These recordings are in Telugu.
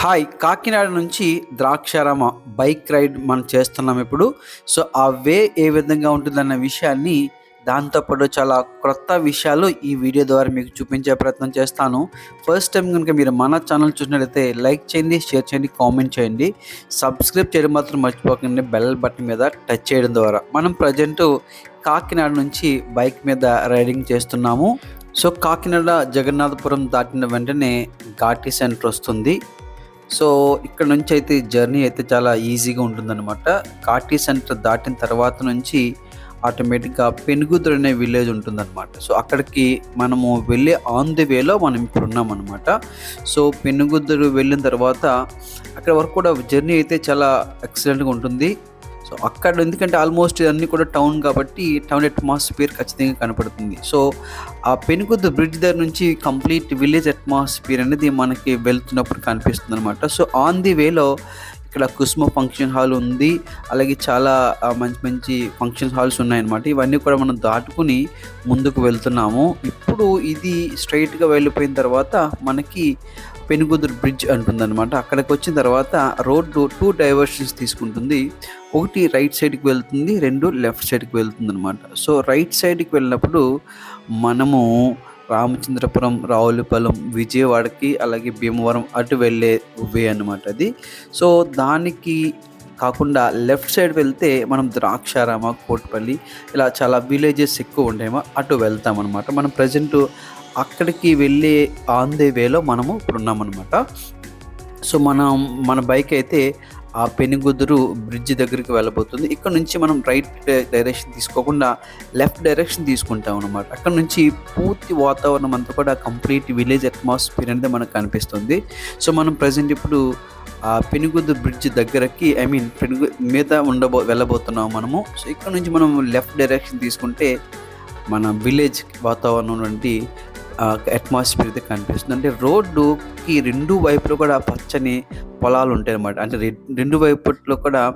హాయ్ కాకినాడ నుంచి ద్రాక్షారామ బైక్ రైడ్ మనం చేస్తున్నాం ఇప్పుడు. సో ఆ వే ఏ విధంగా ఉంటుందన్న విషయాన్ని దాంతోపాటు చాలా క్రొత్త విషయాలు ఈ వీడియో ద్వారా మీకు చూపించే ప్రయత్నం చేస్తాను. ఫస్ట్ టైం కనుక మీరు మన ఛానల్ చూసినట్లయితే లైక్ చేయండి షేర్ చేయండి కామెంట్ చేయండి. సబ్స్క్రైబ్ చేయడం మాత్రం మర్చిపోకండి బెల్ బటన్ మీద టచ్ చేయడం ద్వారా. మనం ప్రజెంట్ కాకినాడ నుంచి బైక్ మీద రైడింగ్ చేస్తున్నాము. సో కాకినాడ జగన్నాథపురం దాటిన వెంటనే ఘాటి సెంటర్ వస్తుంది. సో ఇక్కడ నుంచి అయితే జర్నీ అయితే చాలా ఈజీగా ఉంటుందన్నమాట. కాటి సెంటర్ దాటిన తర్వాత నుంచి ఆటోమేటిక్గా పెనుగుదురు అనే విలేజ్ ఉంటుందన్నమాట. సో అక్కడికి మనము వెళ్ళే ఆన్ ది వేలో మనం ఇప్పుడు ఉన్నామన్నమాట. సో పెనుగుదురు వెళ్ళిన తర్వాత అక్కడ వరకు కూడా జర్నీ అయితే చాలా ఎక్సలెంట్గా ఉంటుంది. సో అక్కడ ఎందుకంటే ఆల్మోస్ట్ ఇవన్నీ కూడా టౌన్ కాబట్టి టౌన్ అట్మాస్ఫియర్ ఖచ్చితంగా కనపడుతుంది. సో ఆ పెనుగుద్దు బ్రిడ్జ్ దగ్గర నుంచి కంప్లీట్ విలేజ్ అట్మాస్ఫియర్ అనేది మనకి వెళ్తున్నప్పుడు కనిపిస్తుంది అనమాట సో ఆన్ ది వేలో ఇక్కడ కుసుమ ఫంక్షన్ హాల్ ఉంది. అలాగే చాలా మంచి మంచి ఫంక్షన్ హాల్స్ ఉన్నాయన్నమాట. ఇవన్నీ కూడా మనం దాటుకుని ముందుకు వెళ్తున్నాము. ఇప్పుడు ఇది స్ట్రైట్గా వెళ్ళిపోయిన తర్వాత మనకి పెనుగుదురు బ్రిడ్జ్ అంటుందన్నమాట. అక్కడికి వచ్చిన తర్వాత రోడ్డు టూ డైవర్షన్స్ తీసుకుంటుంది. ఒకటి రైట్ సైడ్కి వెళ్తుంది రెండు లెఫ్ట్ సైడ్కి వెళ్తుంది అనమాట సో రైట్ సైడ్కి వెళ్ళినప్పుడు మనము రామచంద్రపురం రావులపాలెం విజయవాడకి అలాగే భీమవరం అటు వెళ్ళే వే అనమాట అది. సో దానికి కాకుండా లెఫ్ట్ సైడ్ వెళ్తే మనం ద్రాక్షారామ కోట్పల్లి ఇలా చాలా విలేజెస్ ఎక్కువ ఉండేమో అటు వెళ్తామన్నమాట. మనం ప్రజెంట్ అక్కడికి వెళ్ళే ఆన్ దే వేలో మనము ఇప్పుడు ఉన్నామన్నమాట. సో మనం మన బైక్ అయితే ఆ పెనుగుదురు బ్రిడ్జ్ దగ్గరికి వెళ్ళబోతుంది. ఇక్కడ నుంచి మనం రైట్ డైరెక్షన్ తీసుకోకుండా లెఫ్ట్ డైరెక్షన్ తీసుకుంటాం అనమాట అక్కడ నుంచి పూర్తి వాతావరణం అంతా కూడా కంప్లీట్ విలేజ్ అట్మాస్ఫియర్ అనేది మనకు కనిపిస్తుంది. సో మనం ప్రజెంట్ ఇప్పుడు ఆ పెనుగుద్దు బ్రిడ్జ్ దగ్గరకి ఐ మీన్ పెనుగు మీద ఉండబో వెళ్ళబోతున్నాం మనము. సో ఇక్కడ నుంచి మనం లెఫ్ట్ డైరెక్షన్ తీసుకుంటే మన విలేజ్ వాతావరణం నుండి అట్మాస్ఫియర్ అయితే కనిపిస్తుంది. అంటే రోడ్డుకి రెండు వైపులో కూడా పచ్చని పొలాలు ఉంటాయి అన్నమాట అంటే రె- రెండు వైపుట్లో కూడా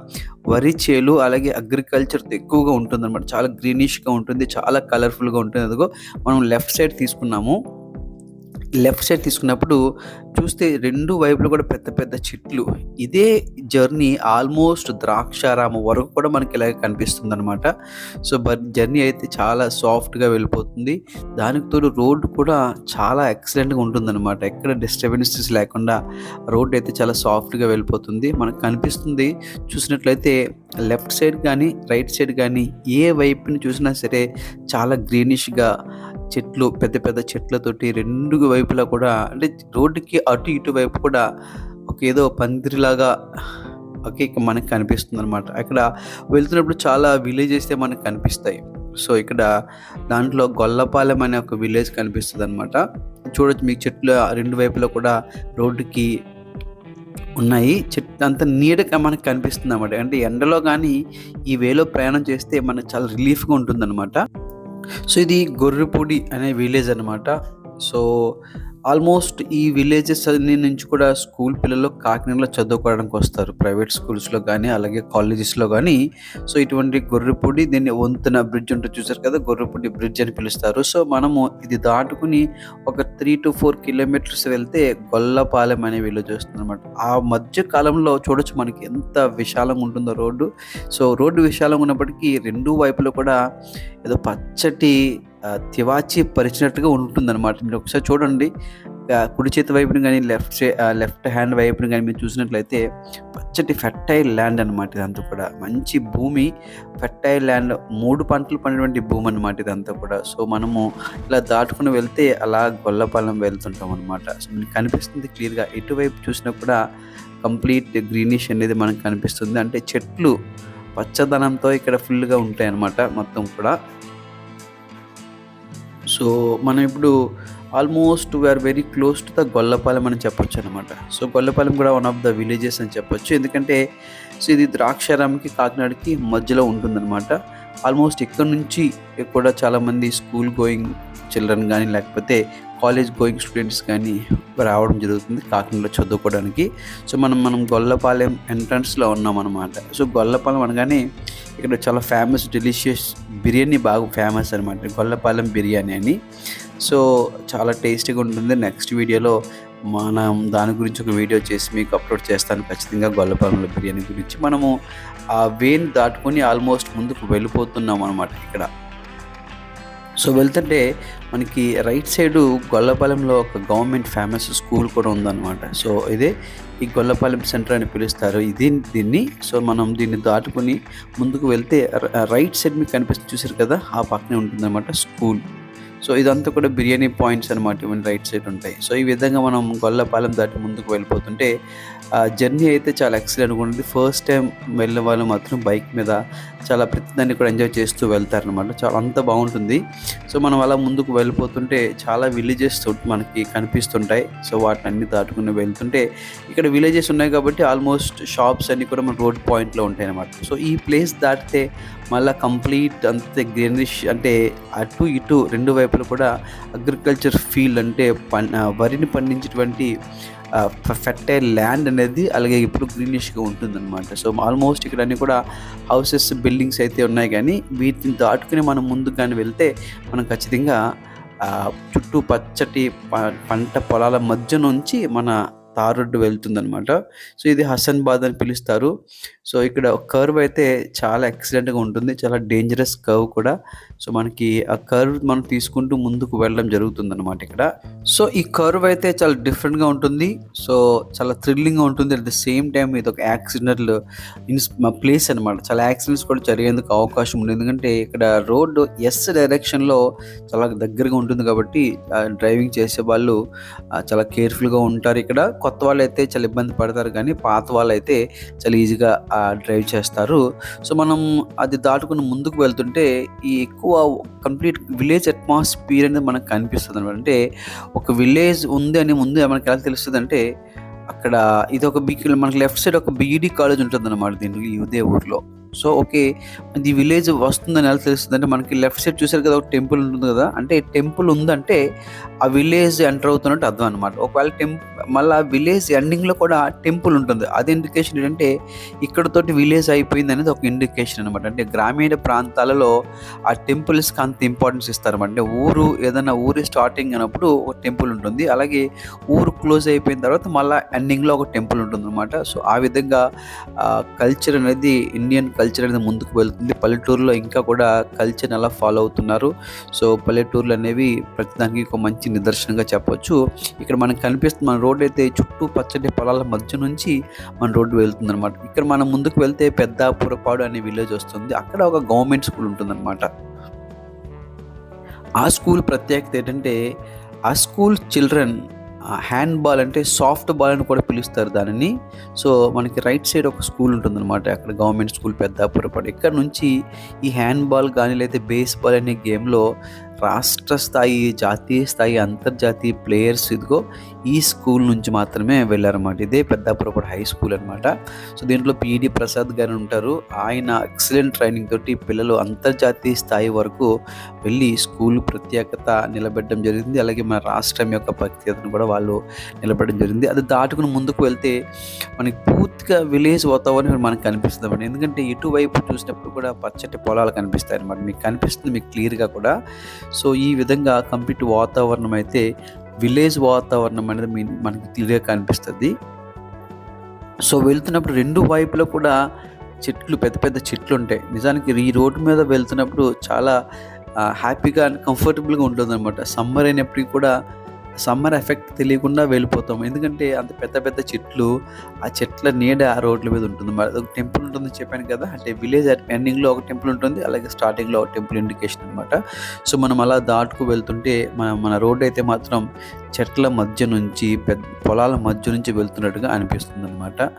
వరి చేలు అలాగే అగ్రికల్చర్ ఎక్కువగా ఉంటుందన్నమాట. చాలా గ్రీనిష్గా ఉంటుంది చాలా కలర్ఫుల్గా ఉంటుంది. అదిగో మనం లెఫ్ట్ సైడ్ తీసుకున్నాము. లెఫ్ట్ సైడ్ తీసుకున్నప్పుడు చూస్తే రెండు వైపులు కూడా పెద్ద పెద్ద చెట్లు. ఇదే జర్నీ ఆల్మోస్ట్ ద్రాక్షారామ వరకు కూడా మనకి ఇలాగే కనిపిస్తుంది అనమాట సో జర్నీ అయితే చాలా సాఫ్ట్గా వెళ్ళిపోతుంది. దానికి తోడు రోడ్డు కూడా చాలా ఎక్సలెంట్గా ఉంటుందన్నమాట. ఎక్కడ డిస్టర్బెన్సెస్ లేకుండా రోడ్డు అయితే చాలా సాఫ్ట్గా వెళ్ళిపోతుంది. మనకు కనిపిస్తుంది చూసినట్లయితే లెఫ్ట్ సైడ్ కానీ రైట్ సైడ్ కానీ ఏ వైపుని చూసినా సరే చాలా గ్రీనిష్గా చెట్లు పెద్ద పెద్ద చెట్లతోటి రెండు వైపులా కూడా అంటే రోడ్డుకి అటు ఇటు వైపు కూడా ఒక ఏదో పందిరిలాగా ఒకే మనకి కనిపిస్తుంది అనమాట అక్కడ వెళ్తున్నప్పుడు చాలా విలేజెస్తే మనకు కనిపిస్తాయి. సో ఇక్కడ దాంట్లో గొల్లపాలెం అనే ఒక విలేజ్ కనిపిస్తుంది అనమాట చూడొచ్చు మీకు చెట్లు రెండు వైపులా కూడా రోడ్డుకి ఉన్నాయి. చెట్టు అంత నీడగా మనకు కనిపిస్తుంది అనమాట అంటే ఎండలో కానీ ఈ వేలో ప్రయాణం చేస్తే మనకు చాలా రిలీఫ్గా ఉంటుందన్నమాట. సో ఇది గొర్రెపూడి అనే విలేజ్ అనమాట సో ఆల్మోస్ట్ ఈ విలేజెస్ అన్ని నుంచి కూడా స్కూల్ పిల్లలు కాకినాడలో చదువుకోవడానికి వస్తారు. ప్రైవేట్ స్కూల్స్లో కానీ అలాగే కాలేజెస్లో కానీ సో ఇటువంటి గొర్రెపూడి దీన్ని వంతున బ్రిడ్జ్ ఉంటుంది చూసారు కదా? గొర్రెపూడి బ్రిడ్జ్ అని పిలుస్తారు. సో మనము ఇది దాటుకుని ఒక త్రీ టు ఫోర్ కిలోమీటర్స్ వెళ్తే గొల్లపాలెం అనే విలేజ్ వస్తుంది అనమాట ఆ మధ్య కాలంలో చూడొచ్చు మనకి ఎంత విశాలంగా ఉంటుందో రోడ్డు. సో రోడ్డు విశాలంగా ఉన్నప్పటికీ రెండు వైపులు కూడా ఏదో పచ్చటి తివాచి పరిచినట్టుగా ఉంటుందన్నమాట. మీరు ఒకసారి చూడండి. కుడి చేతి వైపుని కానీ లెఫ్ట్ లెఫ్ట్ హ్యాండ్ వైపుని కానీ మీరు చూసినట్లయితే పచ్చటి ఫెర్టైల్ ల్యాండ్ అనమాట ఇదంతా కూడా. మంచి భూమి ఫెర్టైల్ ల్యాండ్ మూడు పంటలు పడినటువంటి భూమి అనమాట ఇదంతా కూడా. సో మనము ఇలా దాటుకుని వెళ్తే అలా గొల్లపాలెం వెళ్తుంటాం అనమాట సో మనకి కనిపిస్తుంది క్లియర్గా. ఎటువైపు చూసినా కూడా కంప్లీట్ గ్రీనిష్ అనేది మనకు కనిపిస్తుంది. అంటే చెట్లు పచ్చదనంతో ఇక్కడ ఫుల్గా ఉంటాయి అన్నమాట మొత్తం కూడా. సో మనం ఇప్పుడు almost we're very close to the Gollapalem అని చెప్పొచ్చు అనమాట సో గొల్లపాలెం కూడా వన్ ఆఫ్ ద విలేజెస్ అని చెప్పొచ్చు. ఎందుకంటే సో ఇది ద్రాక్షారాంకి కాకినాడకి మధ్యలో ఉంటుందన్నమాట. ఆల్మోస్ట్ ఇక్కడ నుంచి కూడా చాలామంది స్కూల్ గోయింగ్ చిల్డ్రన్ కానీ లేకపోతే కాలేజ్ గోయింగ్ స్టూడెంట్స్ కానీ రావడం జరుగుతుంది కాకినాడలో చదువుకోవడానికి. సో మనం మనం గొల్లపాలెం ఎంట్రన్స్లో ఉన్నాం అనమాట సో గొల్లపాలెం అనగానే ఇక్కడ చాలా ఫేమస్ డెలిషియస్ బిర్యానీ బాగా ఫేమస్ అనమాట గొల్లపాలెం బిర్యానీ అని. సో చాలా టేస్టీగా ఉంటుంది. నెక్స్ట్ వీడియోలో మనం దాని గురించి ఒక వీడియో చేసి మీకు అప్లోడ్ చేస్తాను. ఖచ్చితంగా గొల్లపాలెంలో బిర్యానీ గురించి. మనము ఆ వేన్ దాటుకొని ఆల్మోస్ట్ ముందుకు వెళ్ళిపోతున్నాం అనమాట ఇక్కడ. సో వెళ్తుంటే మనకి రైట్ సైడు గొల్లపాలెంలో ఒక గవర్నమెంట్ ఫేమస్ స్కూల్ కూడా ఉందన్నమాట. సో ఇదే ఈ గొల్లపాలెం సెంటర్ అని పిలుస్తారు. ఇది దీన్ని సో మనం దీన్ని దాటుకొని ముందుకు వెళ్తే రైట్ సైడ్ మీకు కనిపిస్తుంది. చూసారు కదా ఆ పక్కనే ఉంటుందన్నమాట స్కూల్. సో ఇదంతా కూడా బిర్యానీ పాయింట్స్ అనమాట ఇవన్నీ రైట్ సైడ్ ఉంటాయి. సో ఈ విధంగా మనం గొల్లపాలెం దాటి ముందుకు వెళ్ళిపోతుంటే ఆ జర్నీ అయితే చాలా ఎక్సలెంట్గా ఉంటుంది. ఫస్ట్ టైం వెళ్ళే వాళ్ళు మాత్రం బైక్ మీద చాలా ప్రతిదాన్ని కూడా ఎంజాయ్ చేస్తూ వెళ్తారనమాట చాలా అంత బాగుంటుంది. సో మనం అలా ముందుకు వెళ్ళిపోతుంటే చాలా విలేజెస్ మనకి కనిపిస్తుంటాయి. సో వాటిని అన్ని దాటుకుని వెళ్తుంటే ఇక్కడ విలేజెస్ ఉన్నాయి కాబట్టి ఆల్మోస్ట్ షాప్స్ అన్ని కూడా మన రోడ్ పాయింట్లో ఉంటాయి అనమాట సో ఈ ప్లేస్ దాటితే మళ్ళీ కంప్లీట్ అంతే గ్రీనిష్ అంటే అటు ఇటు రెండు వైపులు కూడా అగ్రికల్చర్ ఫీల్డ్ అంటే పన్ వరిని పండించేటువంటి ఫెర్టైల్ ల్యాండ్ అనేది అలాగే ఇప్పుడు గ్రీనిష్గా ఉంటుందన్నమాట. సో ఆల్మోస్ట్ ఇక్కడ అన్ని కూడా హౌసెస్ బిల్డింగ్స్ అయితే ఉన్నాయి కానీ వీటిని దాటుకుని మనం ముందుకు కానీ వెళ్తే మనం ఖచ్చితంగా చుట్టూ పచ్చటి పంట పొలాల మధ్య నుంచి మన తార్ రోడ్డు వెళ్తుందనమాట సో ఇది హసన్ బాద్ అని పిలుస్తారు. సో ఇక్కడ కర్వ్ అయితే చాలా యాక్సిడెంట్గా ఉంటుంది. చాలా డేంజరస్ కర్వ్ కూడా. సో మనకి ఆ కర్వ్ మనం తీసుకుంటూ ముందుకు వెళ్ళడం జరుగుతుంది అనమాట ఇక్కడ. సో ఈ కర్వ్ అయితే చాలా డిఫరెంట్గా ఉంటుంది. సో చాలా థ్రిల్లింగ్గా ఉంటుంది. అట్ ద సేమ్ టైం ఇది ఒక యాక్సిడెంటల్ ఇన్స్ ప్లేస్ అనమాట చాలా యాక్సిడెంట్స్ కూడా జరిగేందుకు అవకాశం ఉంది. ఎందుకంటే ఇక్కడ రోడ్డు ఎస్ డైరెక్షన్లో చాలా దగ్గరగా ఉంటుంది కాబట్టి డ్రైవింగ్ చేసే వాళ్ళు చాలా కేర్ఫుల్గా ఉంటారు ఇక్కడ. కొత్త వాళ్ళు అయితే చాలా ఇబ్బంది పడతారు కానీ పాత వాళ్ళు అయితే చాలా ఈజీగా డ్రైవ్ చేస్తారు. సో మనం అది దాటుకుని ముందుకు వెళ్తుంటే ఈ ఎక్కువ కంప్లీట్ విలేజ్ అట్మాస్ఫియర్ అనేది మనకు కనిపిస్తుంది అనమాట అంటే ఒక విలేజ్ ఉంది అని ముందు మనకి ఎలా తెలుస్తుంది అంటే అక్కడ ఇది ఒక బీ మనకి లెఫ్ట్ సైడ్ ఒక బీఈడి కాలేజ్ ఉంటుంది అనమాట దీనికి ఇదే ఊర్లో సో ఓకే ఇది విలేజ్ వస్తుందని ఎలా తెలుస్తుంది అంటే మనకి లెఫ్ట్ సైడ్ చూసారు కదా ఒక టెంపుల్ ఉంటుంది కదా అంటే టెంపుల్ ఉందంటే ఆ విలేజ్ ఎంటర్ అవుతున్నట్టు అర్థం అనమాట ఒకవేళ టెంపుల్ మళ్ళీ విలేజ్ ఎండింగ్లో కూడా టెంపుల్ ఉంటుంది. అది ఇండికేషన్ ఏంటంటే ఇక్కడతోటి విలేజ్ అయిపోయింది అనేది ఒక ఇండికేషన్ అనమాట అంటే గ్రామీణ ప్రాంతాలలో ఆ టెంపుల్స్కి అంత ఇంపార్టెన్స్ ఇస్తారన్నమాట. అంటే ఊరు ఏదైనా ఊరి స్టార్టింగ్ అన్నప్పుడు ఒక టెంపుల్ ఉంటుంది. అలాగే ఊరు క్లోజ్ అయిపోయిన తర్వాత మళ్ళీ ఎండింగ్లో ఒక టెంపుల్ ఉంటుంది అనమాట సో ఆ విధంగా కల్చర్ అనేది ఇండియన్ కల్చర్ అనేది ముందుకు వెళ్తుంది. పల్లెటూరులో ఇంకా కూడా కల్చర్ని అలా ఫాలో అవుతున్నారు. సో పల్లెటూర్లు అనేవి ప్రతిదానికి ఒక మంచి నిదర్శనంగా చెప్పొచ్చు. ఇక్కడ మనకు కనిపిస్తుంది మన రోడ్ అయితే చుట్టూ పచ్చటి పొలాల మధ్య నుంచి మన రోడ్డు వెళ్తుంది అనమాట ఇక్కడ మనం ముందుకు వెళ్తే పెద్ద పురపాడు అనే విలేజ్ వస్తుంది. అక్కడ ఒక గవర్నమెంట్ స్కూల్ ఉంటుందన్నమాట. ఆ స్కూల్ ప్రత్యేకత ఏంటంటే ఆ స్కూల్ చిల్డ్రన్ హ్యాండ్ బాల్ అంటే సాఫ్ట్ బాల్ అని కూడా పిలుస్తారు దానిని. సో మనకి రైట్ సైడ్ ఒక స్కూల్ ఉంటుందన్నమాట. అక్కడ గవర్నమెంట్ స్కూల్ పెద్దాపురపాడు. ఇక్కడ నుంచి ఈ హ్యాండ్ బాల్ కానీ లేదా బేస్ బాల్ అనే గేమ్లో రాష్ట్ర స్థాయి జాతీయ స్థాయి అంతర్జాతీయ ప్లేయర్స్ ఇదిగో ఈ స్కూల్ నుంచి మాత్రమే వెళ్ళారన్నమాట. ఇదే పెద్దాపురపూడి హై స్కూల్ అనమాట సో దీంట్లో పిడి ప్రసాద్ గారు ఉంటారు. ఆయన ఎక్సలెంట్ ట్రైనింగ్ తోటి పిల్లలు అంతర్జాతీయ స్థాయి వరకు వెళ్ళి స్కూల్ ప్రత్యేకత నిలబెట్టడం జరిగింది. అలాగే మన రాష్ట్రం యొక్క ప్రత్యేకతను కూడా వాళ్ళు నిలబెట్టడం జరిగింది. అది దాటుకుని ముందుకు వెళ్తే మనకి పూర్తిగా విలేజ్ వాతావరణం మనకు కనిపిస్తుంది అన్నమాట. ఎందుకంటే ఇటువైపు చూసినప్పుడు కూడా పచ్చటి పొలాలు కనిపిస్తాయి అనమాట మీకు కనిపిస్తుంది మీకు క్లియర్గా కూడా. సో ఈ విధంగా కంప్లీట్ వాతావరణం అయితే విలేజ్ వాతావరణం అనేది మీ- మనకి క్లియర్గా కనిపిస్తుంది. సో వెళ్తున్నప్పుడు రెండు వైపులో కూడా చెట్లు పెద్ద పెద్ద చెట్లు ఉంటాయి నిజానికి ఈ రోడ్డు మీద వెళ్తున్నప్పుడు చాలా హ్యాపీగా అండ్ కంఫర్టబుల్గా ఉంటుంది అనమాట సమ్మర్ అయినప్పటికీ కూడా సమ్మర్ ఎఫెక్ట్ తెలియకుండా వెళ్ళిపోతాం ఎందుకంటే అంత పెద్ద పెద్ద చెట్లు ఆ చెట్ల నీడ ఆ రోడ్ల మీద ఉంటుంది. మరి ఒక టెంపుల్ ఉంటుందని చెప్పాను కదా అంటే విలేజ్ ఎండింగ్లో ఒక టెంపుల్ ఉంటుంది అలాగే స్టార్టింగ్లో ఒక టెంపుల్ ఇండికేషన్ అనమాట సో మనం అలా దాటుకు వెళ్తుంటే మన మన రోడ్ అయితే మాత్రం చెట్ల మధ్య నుంచి పెద్ద పొలాల మధ్య నుంచి వెళ్తున్నట్టుగా అనిపిస్తుంది అనమాట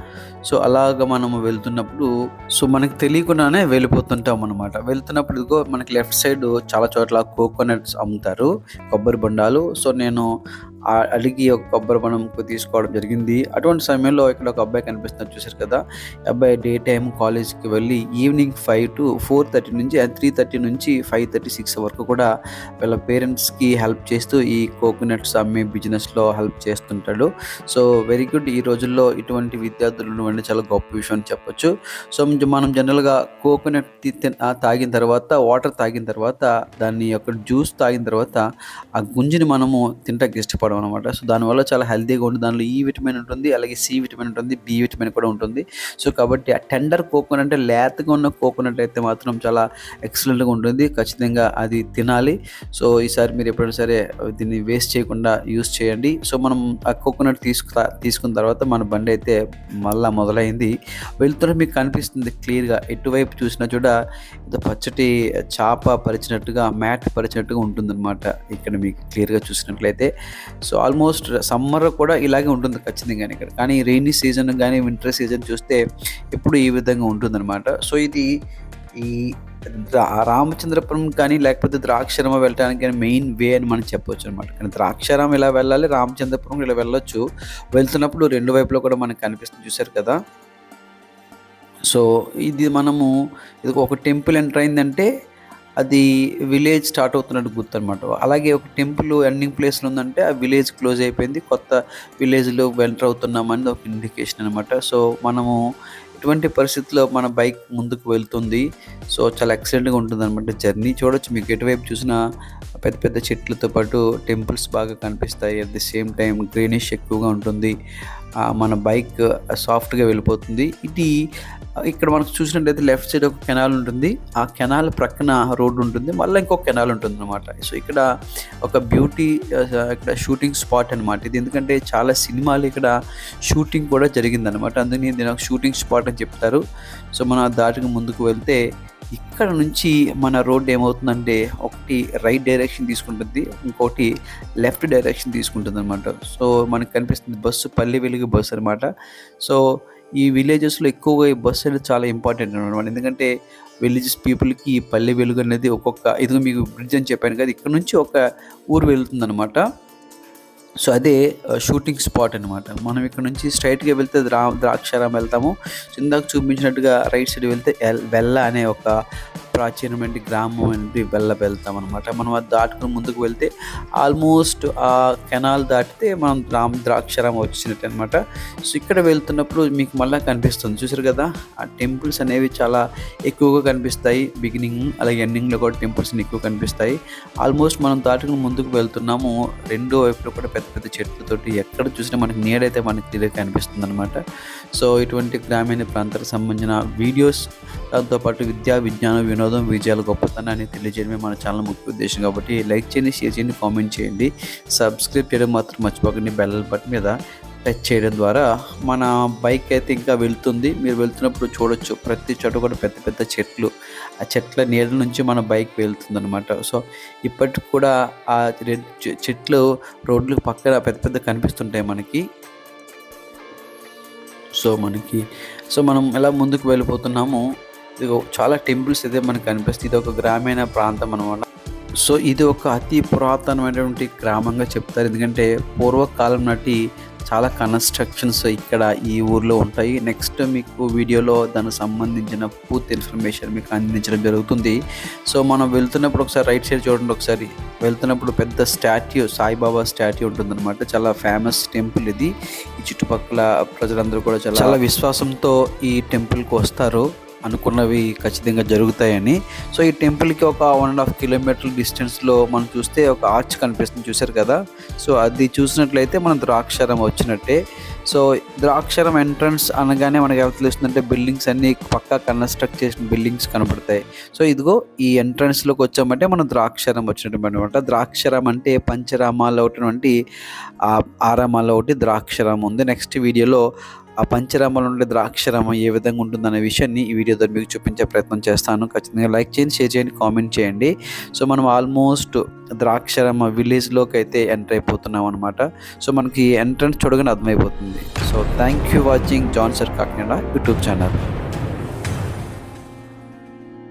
సో అలాగ మనము వెళ్తున్నప్పుడు సో మనకి తెలియకుండానే వెళ్ళిపోతుంటాం అనమాట వెళ్తున్నప్పుడు ఇదిగో మనకి లెఫ్ట్ సైడ్ చాలా చోట్ల కోకోనట్స్ అమ్ముతారు కొబ్బరి బొండాలు. సో నేను అడిగి ఒక కొబ్బరి బొండం తీసుకోవడం జరిగింది. అటువంటి సమయంలో ఇక్కడ ఒక అబ్బాయి కనిపిస్తున్నారు చూశారు కదా? ఈ అబ్బాయి డే టైం కాలేజ్కి వెళ్ళి evening five to four thirty నుంచి త్రీ థర్టీ నుంచి ఫైవ్ థర్టీ సిక్స్ వరకు కూడా వీళ్ళ పేరెంట్స్కి హెల్ప్ చేస్తూ ఈ కోకోనట్స్ అమ్మే బిజినెస్లో హెల్ప్ చేస్తుంటాడు. So very good. ఈ రోజుల్లో ఇటువంటి విద్యార్థులు ఉండడం చాలా గొప్ప విషయం అని చెప్పొచ్చు. సో మనం జనరల్గా కోకోనట్ తాగిన తర్వాత వాటర్ తాగిన తర్వాత దాన్ని యొక్క జ్యూస్ తాగిన తర్వాత ఆ గుంజిని మనము తింటానికి ఇష్టపడతాం తీసుకోవడం అనమాట సో దానివల్ల చాలా హెల్తీగా ఉంటుంది. దానిలో ఈ విటమిన్ ఉంటుంది అలాగే సి విటమిన్ ఉంటుంది బి విటమిన్ కూడా ఉంటుంది. సో కాబట్టి ఆ టెండర్ కోకోనట్ అంటే లేతగా ఉన్న కోకోనట్ అయితే మాత్రం చాలా ఎక్సలెంట్గా ఉంటుంది. ఖచ్చితంగా అది తినాలి. సో ఈసారి మీరు ఎప్పుడైనా సరే దీన్ని వేస్ట్ చేయకుండా యూస్ చేయండి. సో మనం ఆ కోకోనట్ తీసుకు తీసుకున్న తర్వాత మన బండి అయితే మళ్ళీ మొదలైంది. వెళ్తున్న మీకు కనిపిస్తుంది క్లియర్గా. ఎటువైపు చూసినా చూడ పచ్చటి చాప పరిచినట్టుగా మ్యాట్ పరిచినట్టుగా ఉంటుందన్నమాట. ఇక్కడ మీకు క్లియర్గా చూసినట్లయితే. సో ఆల్మోస్ట్ సమ్మర్ కూడా ఇలాగే ఉంటుంది ఖచ్చితంగా ఇక్కడ. కానీ రెయినీ సీజన్ కానీ వింటర్ సీజన్ చూస్తే ఎప్పుడు ఈ విధంగా ఉంటుందన్నమాట. సో ఇది ఈ రామచంద్రపురం కానీ లేకపోతే ద్రాక్షారామ వెళ్ళడానికి మెయిన్ వే అని మనం చెప్పొచ్చు అనమాట కానీ ద్రాక్షారామం ఇలా వెళ్ళాలి రామచంద్రపురం ఇలా వెళ్ళొచ్చు. వెళ్తున్నప్పుడు రెండు వైపులో కూడా మనకు కనిపిస్తుంది చూసారు కదా. సో ఇది మనము ఇది ఒక టెంపుల్ ఎంటర్ అయిందంటే అది విలేజ్ స్టార్ట్ అవుతున్నట్టు గుర్తు అనమాట అలాగే ఒక టెంపుల్ ఎండింగ్ ప్లేస్లో ఉందంటే ఆ విలేజ్ క్లోజ్ అయిపోయింది. కొత్త విలేజ్లో ఎంటర్ అవుతున్నామని ఒక ఇండికేషన్ అనమాట. సో మనము ఎటువంటి పరిస్థితుల్లో మన బైక్ ముందుకు వెళ్తుంది. సో చాలా ఎక్సలెంట్గా ఉంటుంది అనమాట జర్నీ. చూడొచ్చు మీకు ఎటువైపు చూసినా పెద్ద పెద్ద చెట్లతో పాటు టెంపుల్స్ బాగా కనిపిస్తాయి. At the same time greenish ఎక్కువగా ఉంటుంది. మన బైక్ సాఫ్ట్గా వెళ్ళిపోతుంది. ఇది ఇక్కడ మనకు చూసినట్టయితే లెఫ్ట్ సైడ్ ఒక కెనాల్ ఉంటుంది. ఆ కెనాల్ ప్రక్కన రోడ్డు ఉంటుంది. మళ్ళీ ఇంకొక కెనాల్ ఉంటుంది అనమాట సో ఇక్కడ ఒక బ్యూటీ ఇక్కడ షూటింగ్ స్పాట్ అనమాట ఇది. ఎందుకంటే చాలా సినిమాలు ఇక్కడ షూటింగ్ కూడా జరిగిందనమాట అందుకని దీని ఒక షూటింగ్ స్పాట్ అని చెప్తారు. సో మనం ఆ దాటికి ముందుకు వెళ్తే ఇక్కడ నుంచి మన రోడ్ ఏమవుతుందంటే ఒకటి రైట్ డైరెక్షన్ తీసుకుంటుంది ఇంకోటి లెఫ్ట్ డైరెక్షన్ తీసుకుంటుంది అనమాట సో మనకు కనిపిస్తుంది బస్సు పల్లె వెలుగు బస్సు అనమాట సో ఈ విలేజెస్లో ఎక్కువగా ఈ బస్సు అనేది చాలా ఇంపార్టెంట్ అనమాట ఎందుకంటే విలేజెస్ పీపుల్కి పల్లె వెలుగు అనేది ఒక్కొక్క ఇదిగో మీకు బ్రిడ్జ్ అని చెప్పాను కదా ఇక్కడ నుంచి ఒక ఊరు వెళ్తుంది సో అదే షూటింగ్ స్పాట్ అనమాట మనం ఇక్కడ నుంచి స్ట్రైట్గా వెళ్తే ద్రా ద్రాక్షారాం వెళ్తాము. ఇందాక చూపించినట్టుగా రైట్ సైడ్ వెళ్తే ఎల్ వెల్ల అనే ఒక ప్రాచీనమైన గ్రామం అనేది వెళ్ళ వెళ్తాం అనమాట మనం అది దాటుకుని ముందుకు వెళ్తే ఆల్మోస్ట్ ఆ కెనాల్ దాటితే మనం రామ్ ద్రాక్షారాం వచ్చినట్టు అనమాట సో ఇక్కడ వెళ్తున్నప్పుడు మీకు మళ్ళీ కనిపిస్తుంది. చూసారు కదా? ఆ టెంపుల్స్ అనేవి చాలా ఎక్కువగా కనిపిస్తాయి. బిగినింగ్ అలాగే ఎండింగ్లో కూడా టెంపుల్స్ ఎక్కువ కనిపిస్తాయి. ఆల్మోస్ట్ మనం దాటుకుని ముందుకు వెళ్తున్నాము. రెండో వైపులో కూడా పెద్ద పెద్ద చెట్లతోటి ఎక్కడ చూసినా మనకి నీడైతే మనకి క్లియర్గా కనిపిస్తుంది అనమాట సో ఇటువంటి గ్రామీణ ప్రాంతాలకు సంబంధించిన వీడియోస్ దాంతోపాటు విద్యా విజ్ఞానం వినోదం విజయాలు గొప్పతనాన్ని తెలియజేయడమే మన ఛానల్ ముఖ్య ఉద్దేశం కాబట్టి లైక్ చేయండి షేర్ చేయండి కామెంట్ చేయండి. సబ్స్క్రైబ్ చేయడం మాత్రం మర్చిపోకండి బెల్ బటన్ మీద టచ్ చేయడం ద్వారా మన బైక్ అయితే ఇంకా వెళ్తుంది. మీరు వెళ్తున్నప్పుడు చూడొచ్చు ప్రతి చోట కూడా పెద్ద పెద్ద చెట్లు ఆ చెట్ల నీడ నుంచి మన బైక్ వెళ్తుంది అనమాట సో ఇప్పటికి కూడా ఆ చె- చెట్లు రోడ్లు పక్కన పెద్ద పెద్ద కనిపిస్తుంటాయి మనకి. సో మనకి సో మనం ఎలా ముందుకు వెళ్ళిపోతున్నామో చాలా టెంపుల్స్ అయితే మనకు కనిపిస్తుంది ఇది ఒక గ్రామీణ ప్రాంతం అనమాట సో ఇది ఒక అతి పురాతనమైనటువంటి గ్రామంగా చెప్తారు. ఎందుకంటే పూర్వకాలం నాటి చాలా కన్స్ట్రక్షన్స్ ఇక్కడ ఈ ఊర్లో ఉంటాయి. నెక్స్ట్ మీకు వీడియోలో దానికి సంబంధించిన పూర్తి ఇన్ఫర్మేషన్ మీకు అందించడం జరుగుతుంది. సో మనం వెళ్తున్నప్పుడు ఒకసారి రైట్ సైడ్ చూడండి ఒకసారి. వెళ్తున్నప్పుడు పెద్ద స్టాట్యూ సాయిబాబా స్టాట్యూ ఉంటుందన్నమాట. చాలా ఫేమస్ టెంపుల్ ఇది. ఈ చుట్టుపక్కల ప్రజలందరూ కూడా చాలా చాలా విశ్వాసంతో ఈ టెంపుల్కి వస్తారు. అనుకున్నవి ఖచ్చితంగా జరుగుతాయని. సో ఈ టెంపుల్కి ఒక వన్ అండ్ హాఫ్ కిలోమీటర్ డిస్టెన్స్లో మనం చూస్తే ఒక ఆర్చ్ కనిపిస్తుంది చూసారు కదా? సో అది చూసినట్లయితే మనం ద్రాక్షారం వచ్చినట్టే. సో ద్రాక్షారం ఎంట్రన్స్ అనగానే మనకి ఎవరు తెలుస్తుందంటే బిల్డింగ్స్ అన్ని పక్కా కన్స్ట్రక్ట్ చేసిన బిల్డింగ్స్ కనబడతాయి. సో ఇదిగో ఈ ఎంట్రన్స్లోకి వచ్చామంటే మనం ద్రాక్షారం వచ్చినట్టు అనమాట ద్రాక్షారం అంటే పంచరామాలు ఒకటి ఆ ఆరామాల్లో ఒకటి ద్రాక్షారం ఉంది. నెక్స్ట్ వీడియోలో ఆ పంచరామాలు ఉండే ద్రాక్షరామ ఏ విధంగా ఉంటుందనే విషయాన్ని ఈ వీడియో ద్వారా మీకు చూపించే ప్రయత్నం చేస్తాను. ఖచ్చితంగా లైక్ చేయండి షేర్ చేయండి కామెంట్ చేయండి. సో మనం ఆల్మోస్ట్ ద్రాక్షరామ విలేజ్లోకి అయితే ఎంటర్ అయిపోతున్నాం అనమాట సో మనకి ఎంట్రన్స్ చూడగానే అర్థమైపోతుంది. So thank you watching John sir Kakinada YouTube channel